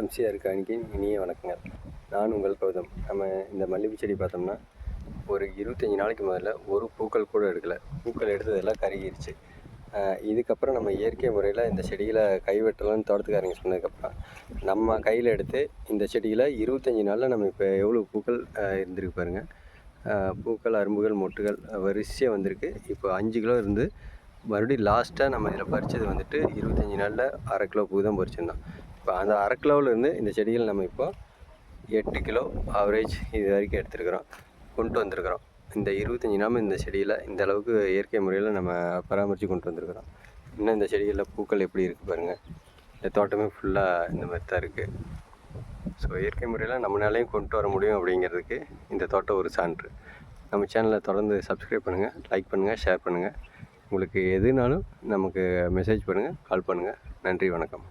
MCR காணிக்கின் இனிய வணக்கங்கள். நான் உங்கள் கௌதம். நம்ம இந்த மல்லிகை செடி பார்த்தோம்னா ஒரு இருபத்தஞ்சி நாளைக்கு முதல்ல ஒரு பூக்கள் கூட எடுக்கலை. பூக்கள் எடுத்ததெல்லாம் கருகிருச்சு. இதுக்கப்புறம் நம்ம இயற்கை முறையில் இந்த செடிகளை கைவெட்டலாம்னு தோட்டத்துக்காரங்க சொன்னதுக்கப்புறம் நம்ம கையில் எடுத்து இந்த செடியில் இருபத்தஞ்சி நாளில் நம்ம இப்போ எவ்வளோ பூக்கள் இருந்திருக்கு பாருங்கள் பூக்கள் அரும்புகள் மொட்டுகள் வரிசையாக வந்திருக்கு. இப்போ அஞ்சு கிலோ இருந்து மறுபடியும் லாஸ்ட்டாக நம்ம இதில் பறித்தது வந்துட்டு இருபத்தஞ்சி நாளில் அரை கிலோ பூ தான் பறிச்சிருந்தோம். இப்போ அந்த அரை கிலோவிலேருந்து இந்த செடிகள் நம்ம இப்போ எட்டு கிலோ ஆவரேஜ் இது வரைக்கும் எடுத்துருக்குறோம். கொண்டு வந்திருக்கிறோம். இந்த இருபத்தஞ்சி நாம இந்த செடியில் இந்த அளவுக்கு இயற்கை முறையில் நம்ம பராமரித்து கொண்டு வந்திருக்கிறோம். இன்னும் இந்த செடிகளில் பூக்கள் எப்படி இருக்குது பாருங்கள் இந்த தோட்டமே ஃபுல்லாக இந்த மாதிரி தான் இருக்குது ஸோ இயற்கை முறையில் நம்மளாலையும் கொண்டு வர முடியும் அப்படிங்கிறதுக்கு இந்த தோட்டம் ஒரு சான்று. நம்ம சேனலை தொடர்ந்து சப்ஸ்கிரைப் பண்ணுங்கள் லைக் பண்ணுங்கள் ஷேர் பண்ணுங்கள் உங்களுக்கு எதுனாலும் நமக்கு மெசேஜ் பண்ணுங்கள் கால் பண்ணுங்கள் நன்றி வணக்கம்.